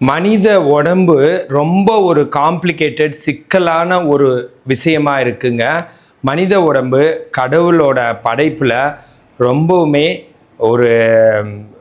மனித உடம்பு ரொம்ப ஒரு காம்ப்ளிகேட்டட் சிக்கலான ஒரு விஷயமா இருக்குங்க. மனித உடம்பு கடவுளோட படைப்பில் ரொம்பவுமே ஒரு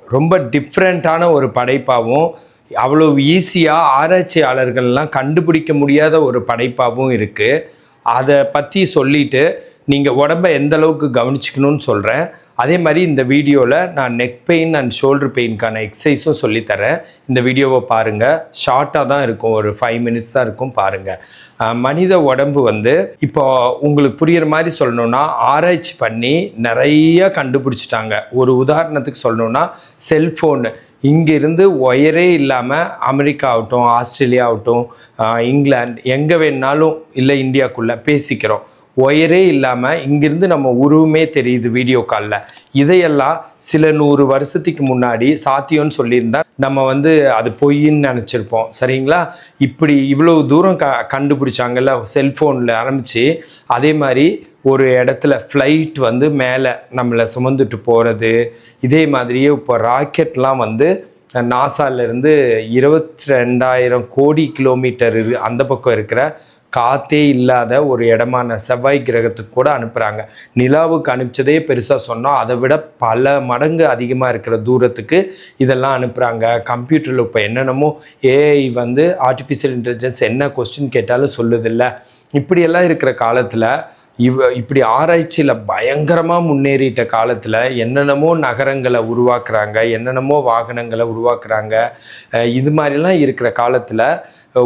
ரொம்ப டிஃப்ரெண்ட்டான ஒரு படைப்பாகவும் அவ்வளோ ஈஸியாக ஆராய்ச்சியாளர்கள்லாம் கண்டுபிடிக்க முடியாத ஒரு படைப்பாகவும் இருக்குது அதை பற்றி சொல்லிட்டு நீங்கள் உடம்பை எந்த அளவுக்கு கவனிச்சிக்கணும்னு சொல்கிறேன் அதே மாதிரி இந்த வீடியோவில் நான் நெக் பெயின் அண்ட் ஷோல்டர் பெயின்க்கான எக்ஸசைஸும் சொல்லித்தரேன். இந்த வீடியோவை பாருங்கள் ஷார்ட்டாக தான் இருக்கும். ஒரு ஃபைவ் மினிட்ஸ் தான் இருக்கும் பாருங்கள் மனித உடம்பு வந்து இப்போ உங்களுக்கு புரியுற மாதிரி சொல்லணும்னா ஆராய்ச்சி பண்ணி நிறைய கண்டுபிடிச்சிட்டாங்க. ஒரு உதாரணத்துக்கு சொல்லணும்னா செல்ஃபோன் இங்கிருந்து ஒயரே இல்லாமல் அமெரிக்கா ஆகட்டும் ஆஸ்திரேலியா ஆகட்டும் இங்கிலாந்து எங்கே வேணாலும் இல்லை இந்தியாக்குள்ளே பேசிக்கிறோம். ஒயரே இல்லாமல் இங்கிருந்து நம்ம உருவமே தெரியுது வீடியோ காலில் இதையெல்லாம் சில நூறு வருஷத்துக்கு முன்னாடி சாத்தியம்னு சொல்லியிருந்தா நம்ம வந்து அது பொய்ன்னு நினச்சிருப்போம். சரிங்களா? இப்படி இவ்வளோ தூரம் க கண்டுபிடிச்சாங்கல்ல செல்ஃபோனில் ஆரம்பித்து அதே மாதிரி ஒரு இடத்துல ஃப்ளைட் வந்து மேலே நம்மளை சுமந்துட்டு போகிறது இதே மாதிரியே இப்போ ராக்கெட்லாம் வந்து நாசாலேருந்து இருபத்தி ரெண்டாயிரம் கோடி கிலோமீட்டர் அந்த பக்கம் இருக்கிற காத்தே இல்லாத ஒரு இடமான செவ்வாய் கிரகத்துக்கு கூட அனுப்புகிறாங்க நிலாவுக்கு அனுப்பிச்சதே பெருசாக சொன்னால் அதை விட பல மடங்கு அதிகமாக இருக்கிற தூரத்துக்கு இதெல்லாம் அனுப்புகிறாங்க கம்ப்யூட்டரில் இப்போ என்னென்னமோ ஏஐ வந்து ஆர்டிஃபிஷியல் இன்டெலிஜென்ஸ் என்ன கொஸ்டின் கேட்டாலும் சொல்லுதில்ல. இப்படியெல்லாம் இருக்கிற காலத்தில் இவ இப்படி ஆராய்ச்சியில் பயங்கரமாக முன்னேறிட்ட காலத்தில் என்னென்னமோ நகரங்களை உருவாக்குறாங்க என்னென்னமோ வாகனங்களை உருவாக்குறாங்க. இது மாதிரிலாம் இருக்கிற காலத்தில்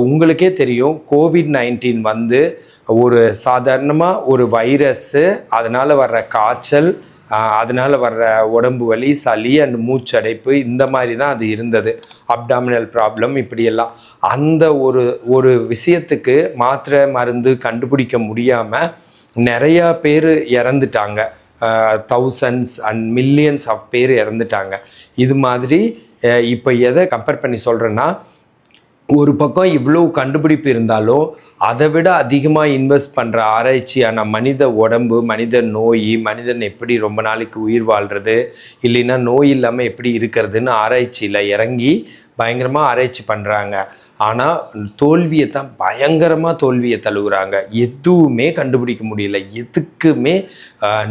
உங்களுக்கே தெரியும் கோவிட் நைன்டீன் வந்து ஒரு சாதாரணமாக ஒரு வைரஸ்ஸு அதனால் வர்ற காய்ச்சல் அதனால் வர்ற உடம்பு வலி சளி அண்ட் மூச்சடைப்பு இந்த மாதிரி தான் அது இருந்தது. அப்டாமினல் ப்ராப்ளம் இப்படியெல்லாம். அந்த ஒரு ஒரு விஷயத்துக்கு மாத்திரை மருந்து கண்டுபிடிக்க முடியாமல் நிறையா பேர் இறந்துட்டாங்க. தௌசண்ட்ஸ் அண்ட் மில்லியன்ஸ் ஆஃப் பேர் இறந்துட்டாங்க. இது மாதிரி இப்போ எதை கம்பேர் பண்ணி சொல்கிறேன்னா ஒரு பக்கம் இவ்வளோ கண்டுபிடிப்பு இருந்தாலும் அதை விட அதிகமாக இன்வெஸ்ட் பண்ணுற ஆராய்ச்சியான மனித உடம்பு மனித நோய் மனிதன் எப்படி ரொம்ப நாளைக்கு உயிர் வாழ்கிறது இல்லைன்னா நோய் இல்லாமல் எப்படி இருக்கிறதுன்னு ஆராய்ச்சியில் இறங்கி பயங்கரமாக ஆராய்ச்சி பண்ணுறாங்க ஆனால் தோல்வியை தான் பயங்கரமாக தோல்வியை தழுவுறாங்க. எதுவுமே கண்டுபிடிக்க முடியல. எதுக்குமே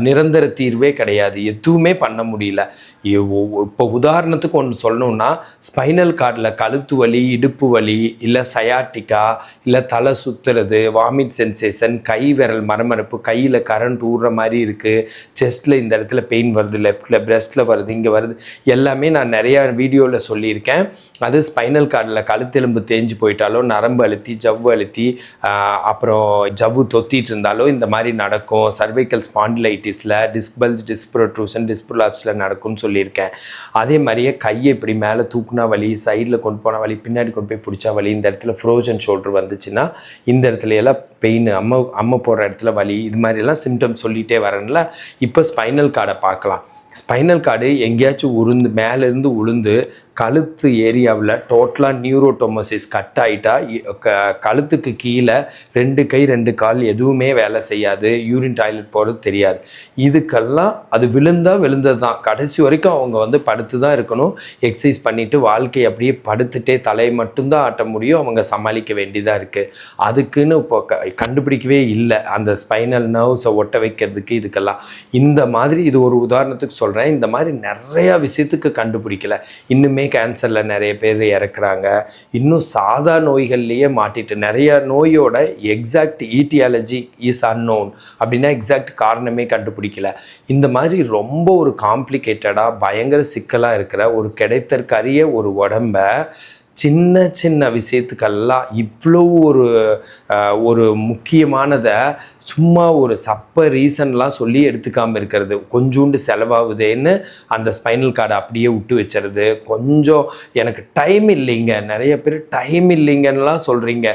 நிரந்தர தீர்வே கிடையாது. எதுவுமே பண்ண முடியல. இப்போ உதாரணத்துக்கு ஒன்று சொல்லணும்னா ஸ்பைனல் கார்டில் கழுத்து வலி இடுப்பு வலி இல்லை சயாட்டிக்கா இல்லை தலை சுற்றுறது வாமிட் சென்சேஷன் கை விரல் மரமரப்பு கையில் கரண்ட் ஊடுற மாதிரி இருக்குது செஸ்ட்டில் இந்த இடத்துல பெயின் வருது லெஃப்டில் பிரெஸ்ட்டில் வருது இங்கே வருது எல்லாமே நான் நிறையா வீடியோவில் சொல்லியிருக்கேன். அது ஸ்பைனல் கார்டில் கழுத்தெலும்பு தேஞ்சு போயிட்டாலோ நரம்பு அழுத்தி ஜவ்வு அழுத்தி அப்புறம் ஜவ்வு தொத்திட்டு இருந்தாலோ இந்த மாதிரி நடக்கும். சர்வைக்கல் ஸ்பாண்டிலைட்டிஸில் டிஸ்பல்ஸ் டிஸ்ப்ரோட்ரூஷன் டிஸ்ப்ரோலாப்ஸில் நடக்கும்னு சொல்லி சொல்லியிருக்கேன். அதே மாதிரியே கையை இப்படி மேலே தூக்குனா வலி சைடில் கொண்டு போன வலி பின்னாடி கொண்டு போய் பிடிச்சா வலி இந்த இடத்துல ஃப்ரோஜன் ஷோல்டர் வந்துச்சுன்னா இந்த இடத்துல எல்லாம் பெயின் அம்மை அம்மை போடுற இடத்துல வலி இது மாதிரிலாம் சிம்டம்ஸ் சொல்லிகிட்டே வரேன்ல. இப்போ ஸ்பைனல் கார்டை பார்க்கலாம். ஸ்பைனல் கார்டு எங்கேயாச்சும் உருந்து மேலேருந்து உளுந்து கழுத்து ஏரியாவில் டோட்டலாக நியூரோடோமோசிஸ் கட் ஆகிட்டா க கழுத்துக்கு கீழே ரெண்டு கை ரெண்டு கால் எதுவுமே வேலை செய்யாது. யூரின் டாய்லெட் போகிறது தெரியாது. இதுக்கெல்லாம் அது விழுந்தால் விழுந்தது தான் கடைசி வரைக்கும் அவங்க வந்து படுத்து தான் இருக்கணும். எக்ஸசைஸ் பண்ணிவிட்டு வாழ்க்கை அப்படியே படுத்துட்டே தலையை மட்டும்தான் ஆட்ட முடியும். அவங்க சமாளிக்க வேண்டியதாக இருக்குது அதுக்குன்னு இப்போ க கண்டுபிடிக்கவே இல்லை. அந்த ஸ்பைனல் நர்வ்ஸை ஒட்ட வைக்கிறதுக்கு இதுக்கெல்லாம். இந்த மாதிரி இது ஒரு உதாரணத்துக்கு சொல்கிறேன் இந்த மாதிரி நிறையா விஷயத்துக்கு கண்டுபிடிக்கல. இன்னுமே கேன்சரில் நிறைய பேர் இறக்குறாங்க. இன்னும் சாதா நோய்கள்லேயே மாட்டிட்டு நிறைய நோயோட எக்ஸாக்ட் ஈட்டியாலஜி இஸ் அன்னோன் அப்படின்னா எக்ஸாக்ட் காரணமே கண்டுபிடிக்கல. இந்த மாதிரி ரொம்ப ஒரு காம்ப்ளிகேட்டடாக பயங்கர சிக்கலாக இருக்கிற ஒரு கிடைத்தற்கரிய ஒரு உடம்ப சின்ன சின்ன விஷயத்துக்கெல்லாம் இவ்வளோ ஒரு ஒரு முக்கியமானதை சும்மா ஒரு சப்ப ரீசன்லாம் சொல்லி எடுத்துக்காமல் இருக்கிறது. கொஞ்சோண்டு செலவாகுதேன்னு அந்த ஸ்பைனல் கார்டை அப்படியே விட்டு வச்சுருது. கொஞ்சம் எனக்கு டைம் இல்லைங்க. நிறைய பேர் டைம் இல்லைங்கன்னெலாம் சொல்கிறீங்க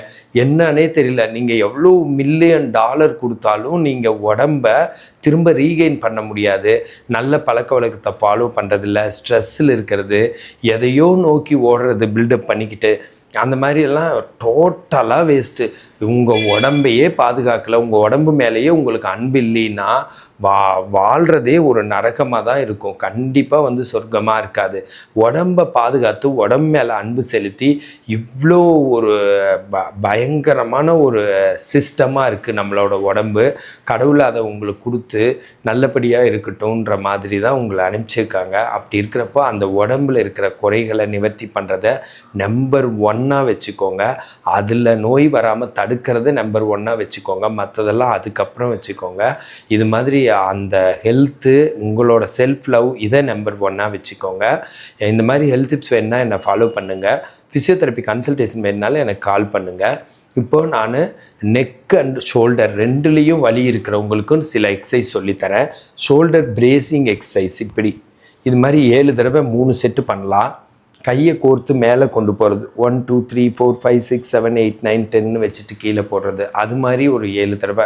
என்னன்னே தெரியல. நீங்கள் எவ்வளோ மில்லியன் டாலர் கொடுத்தாலும் நீங்கள் உடம்ப திரும்ப ரீகெயின் பண்ண முடியாது. நல்ல பழக்க வழக்கத்தை ஃபாலோ பண்ணுறதில்ல ஸ்ட்ரெஸ்ஸில் இருக்கிறது. எதையோ நோக்கி ஓடுறது பில்டப் பண்ணிக்கிட்டு அந்த மாதிரியெல்லாம் டோட்டலாக வேஸ்ட்டு உங்கள் உடம்பையே பாதுகாக்கலை. உங்கள் உடம்பு மேலேயே உங்களுக்கு அன்பு இல்லைன்னா வா வாழ்கிறதே ஒரு நரகமாக தான் இருக்கும். கண்டிப்பாக வந்து சொர்க்கமாக இருக்காது. உடம்பை பாதுகாத்து உடம்பு மேலே அன்பு செலுத்தி இவ்வளோ ஒரு ப பயங்கரமான ஒரு சிஸ்டமாக இருக்குது நம்மளோட உடம்பு. கடவுள் அதை உங்களுக்கு கொடுத்து நல்லபடியாக இருக்கட்டும்ன்ற மாதிரி தான் உங்களை அனுப்பிச்சிருக்காங்க. அப்படி இருக்கிறப்போ அந்த உடம்புல இருக்கிற குறைகளை நிவர்த்தி பண்ணுறத நம்பர் ஒன் ஒன்னாக வச்சுக்கோங்க. அதில் நோய் வராமல் தடுக்கிறத நம்பர் ஒன்னாக வச்சுக்கோங்க. மற்றதெல்லாம் அதுக்கப்புறம் வச்சுக்கோங்க. இது மாதிரி அந்த ஹெல்த்து உங்களோட செல்ஃப் லவ் இதை நம்பர் ஒன்னாக வச்சுக்கோங்க. இந்த மாதிரி ஹெல்த் டிப்ஸ் வேணுன்னா என்னை ஃபாலோ பண்ணுங்கள் ஃபிசியோதெரப்பி கன்சல்டேஷன் வேணுனாலும் எனக்கு கால் பண்ணுங்கள் இப்போ நான் நெக் அண்ட் ஷோல்டர் ரெண்டுலேயும் வலி இருக்கிறவங்களுக்கும் சில எக்ஸசைஸ் சொல்லித்தரேன். ஷோல்டர் பிரேசிங் எக்ஸசைஸ் இப்படி. இது மாதிரி ஏழு தடவை மூணு செட்டு பண்ணலாம். கையை கோர்த்து மேலே கொண்டு போகிறது one two three four five six seven eight nine டென்னு வச்சுட்டு கீழே போடுறது. அது மாதிரி ஒரு ஏழு தடவை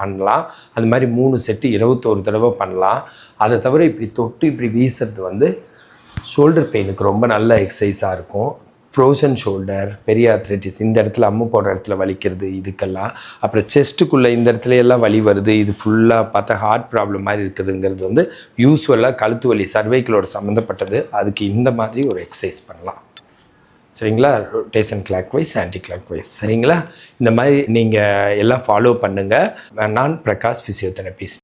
பண்ணலாம். அது மாதிரி மூணு செட்டு இருபத்தோரு தடவை பண்ணலாம். அதை தவிர இப்படி தொட்டு இப்படி வீசுறது வந்து ஷோல்டர் பெயினுக்கு ரொம்ப நல்ல எக்ஸசைஸாக இருக்கும். ஃப்ரோசன் ஷோல்டர் பெரிய அத்லட்டிஸ் இந்த இடத்துல அம்மு போடுற இடத்துல வலிக்கிறது இதுக்கெல்லாம். அப்புறம் செஸ்ட்டுக்குள்ளே இந்த இடத்துல எல்லாம் வலி வருது இது ஃபுல்லாக பார்த்தா ஹார்ட் ப்ராப்ளம் மாதிரி இருக்குதுங்கிறது வந்து யூஸ்வலாக கழுத்து வலி சர்வைக்கலோட சம்மந்தப்பட்டது அதுக்கு இந்த மாதிரி ஒரு எக்ஸசைஸ் பண்ணலாம். சரிங்களா? Rotation clockwise anticlockwise சரிங்களா? இந்த மாதிரி நீங்கள் எல்லாம் ஃபாலோ பண்ணுங்கள் நான் பிரகாஷ் ஃபிசியோதெரபிஸ்ட்